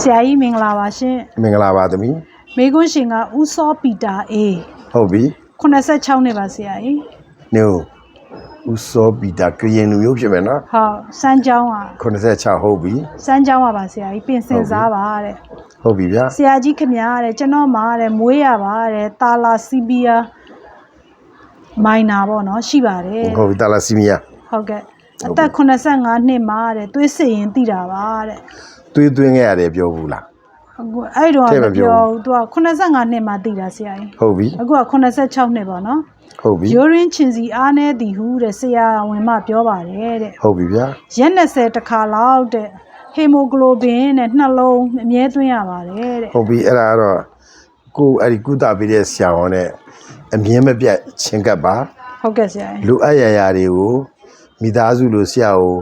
ဆရာကြီးမင်္ဂလာပါရှင်မင်္ဂလာပါသမီးမေကွန်းရှင်ကဦးစောပီတာအေးဟုတ်ပြီ86နှစ်ပါဆရာကြီးနေဦးဦးစောပီတာကရင်လူမျိုးဖြစ်မယ်နော်ဟုတ်စမ်းချောင်းက86ဟုတ်ပြီစမ်းချောင်းကပါဆရာကြီးပြင်ဆင်စားပါတဲ့ဟုတ်ပြီဗျာဆရာကြီးခင်ဗျားတဲ့ကျွန်တော်မှာတဲ့မွေးရပါတဲ့တာလာစီဘီယာမိုင်နာပေါ့နော်ရှိပါတယ်ဟုတ်ပြီတာလာစီမီယာဟုတ်ကဲ့အသက်85နှစ်မှာတဲ့သွေးစစ်ရင်တိတာပါတဲ့ သွေးသွင်းခဲ့ရတယ်ပြောဘူးလားအခုအဲ့တော့ထည့်မမပြောပြောဘူးသူက85နှစ်မှာတိတာဆရာကြီးဟုတ်ပြီအခုက86နှစ်ပေါ့နော်ဟုတ်ပြီရိုးရင်းချင်စီအားနေသည်ဟုတဲ့ဆရာဝင်မပြောပါတယ်တဲ့ဟုတ်ပြီဗျာရက်20တခါလောက်တဲ့ဟီမိုဂလိုဘင်နဲ့နှလုံးအမြဲသွင်းရပါတယ်တဲ့ဟုတ်ပြီအဲ့ဒါကတော့ကိုယ်အဲ့ဒီကုသပေးတဲ့ဆရာဝန်နဲ့အမြင်မပြတ်ချင်းကပ်ပါဟုတ်ကဲ့ဆရာကြီးလူအပ်ရရာတွေကိုမိသားစုလိုဆရာကို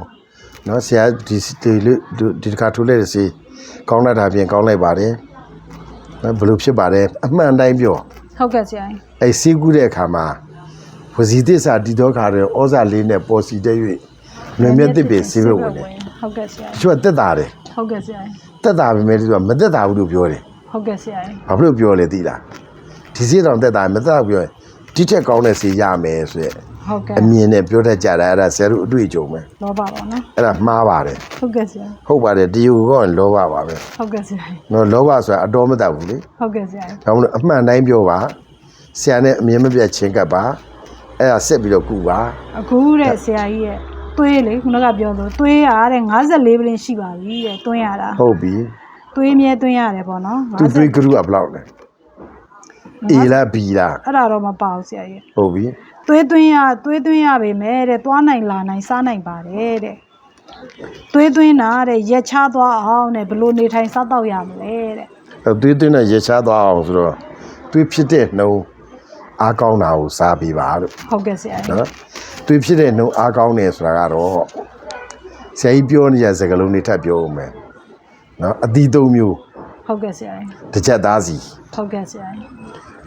နော်ဆရာဒီဒီလူဒီတစ်ခါထိုးလိုက်တဲ့စီကောင်းတတ်တာပြင်ကောင်းလိုက်ပါတယ်နော်ဘယ်လိုဖြစ်ပါတယ်အမှန်တိုင်းပြောဟုတ်ကဲ့ဆရာကြီးအဲစီးကူးတဲ့အခါမှာဝစီသစ္စာတည်သောခါတဲ့ဩဇာလေးနဲ့ပေါ်စီတဲ့၍လွင်မြတ်တစ်ပေစီးပဲဝင်တယ်ဟုတ်ကဲ့ဆရာ။ကြီးသူကတက်တာတယ်ဟုတ်ကဲ့ဆရာကြီး။တက်တာပဲမဲ့သူကမတက်တာဘူးလို့ပြောတယ်ဟုတ်ကဲ့ဆရာကြီး။ဘာဖြစ်လို့ပြောလဲသိလား။ဒီစီးတောင်တက်တာမတက်တာပြောရင်ဒီထက်ကောင်းတဲ့စီရမယ်ဆိုရက် ဟုတ်ကဲ့အမြင်နဲ့ပြောတတ်ကြတာအဲ့ဒါဆရာတို့အတွေ့အကြုံပဲလောပါပါနော်။အဲ့ဒါမှားပါတယ်ဟုတ်ကဲ့ဆရာ။ဟုတ်ပါတယ်ဒီကိုကောလောဘပါပဲဟုတ်ကဲ့ဆရာကြီး။နော်လောဘဆိုတာအတော်မတတ်ဘူးလေဟုတ်ကဲ့ဆရာကြီး။ဒါမှမဟုတ်အမှန်တိုင်းပြောပါ။ဆရာနဲ့အမြင်မပြတ်ချင်းကပ်ပါ။အဲ့ဒါဆက်ပြီးတော့ကုပါအခုတဲ့ဆရာကြီးရဲ့သွေးလေခုနကပြောလို့သွေးရတဲ့54ပလင်းရှိပါပြီတဲ့သွင်းရတာ။ဟုတ်ပြီ။သွေးမြဲသွင်းရတယ်ပေါ့နော်သူသွေးကရုကဘယ်လောက်လဲ အေလားဘီလားအဲ့ဒါတော့မပါဘူးဆရာကြီးဟုတ်ပြီသွေးသွင်းရသွေးသွင်းရပေမဲ့တဲ့သွားနိုင်လာနိုင်စားနိုင်ပါတယ်တဲ့သွေးသွင်းတာတဲ့ရက်ချသွားအောင်တဲ့ဘလို့နေထိုင်စားတော့ရမလဲတဲ့အဲသွေးသွင်းနဲ့ရေချသွားအောင်ဆိုတော့သွေးဖြစ်တဲ့နှုံအားကောင်းတာကိုစားပေးပါလို့ဟုတ်ကဲ့ဆရာကြီးနော်သွေးဖြစ်တဲ့နှုံအားကောင်းတယ်ဆိုတာကတော့ဆရာကြီးပြောနေရစကားလုံးတွေထပ်ပြောဦးမယ်နော်အသီးသုံးမျိုးဟုတ်ကဲ့ဆရာကြီးတစ်ချက်သားစီဟုတ်ကဲ့ဆရာကြီး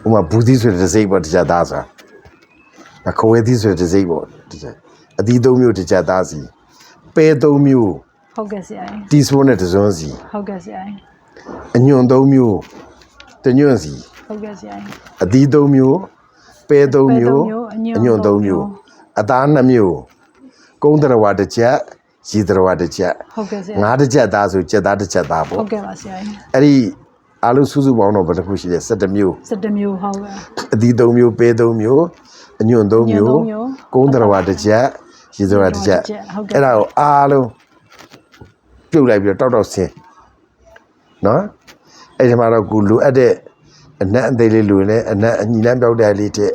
ဥပမာဘူးသီးဆိုတဲ့တစ်စိမ့်ပေါ့တစ်ချက်သားဆိုတာအခွေသီးဆိုတဲ့တစ်စိမ့်ပေါ့တစ်ချက်အသီးသုံးမျိုးတစ်ချက်သားစီပဲသုံးမျိုးဟုတ်ကဲ့ဆရာကြီးတီစပွန်းနဲ့တစ်စွန်းစီဟုတ်ကဲ့ဆရာကြီးအညွန့်သုံးမျိုးတစ်ညွန့်စီဟုတ်ကဲ့ဆရာကြီးအသီးသုံးမျိုးပဲသုံးမျိုးပဲသုံးမျိုးအညွန့်အညွန့်သုံးသုံးမျိုးမျိုးအသားနှစ်မျိုးကုန်းတရဝတစ်ချက်ရီတရဝတစ်ချက်ဟုတ်ကဲ့ဆရာငါးတစ်ချက်သားဆိုချက်သားတစ်ချက်သားပေါ့ဟုတ်ကဲ့ပါဆရာကြီးအဲ့ဒီ အလုံးစုစုပေါင်းတော့ဘယ်တစ်ခုရှိလဲ17မျိုး17မျိုးဟုတ်ကဲ့အသီးသုံးမျိုးပဲသုံးမျိုးအညွန့်သုံးမျိုးအညွန့်သုံးမျိုးကုန်းတရဝတစ်ချက်ရီတရဝတစ်ချက်ဟုတ်ကဲ့အဲ့ဒါကိုအားလုံးပြုတ်လိုက်ပြီးတော့တောက်တောက်ဆင်းနော်အဲ့ဒီမှာတော့ကိုလိုအပ်တဲ့အနက်အသေးလေးလိုနေအနက်အညီလန်းပြောက်တဲ့လေးတဲ့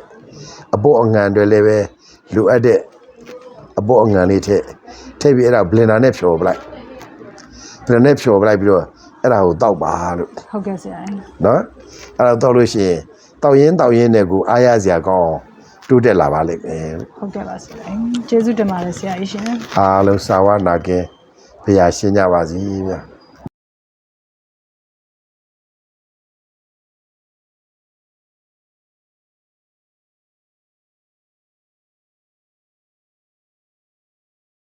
အပေါ်အငံတွေလည်းပဲလိုအပ်တဲ့အပေါ်အငံလေးထည့်ထည့်ပြီးအဲ့ဒါဘလင်ဒါနဲ့ဖြော်ပလိုက်ဘလင်နဲ့ဖြော်ပလိုက်ပြီးတော့ အဲ့ဒါကိုတောက်ပါလို့ဟုတ်ကဲ့ဆရာကြီးနော်အဲ့ဒါတောက်လို့ရှိရင်တောက်ရင်တောက်ရင်နဲ့ကိုအားရစရာကောင်းအောင်တိုးတက်လာပါလိမ့်မယ်လို့ဟုတ်ကဲ့ပါဆရာကြီးကျေးဇူးတင်ပါတယ်ဆရာကြီးရှင်အားလုံးစာဝနာကင်းဖရာရှင်းကြပါစီဗျာ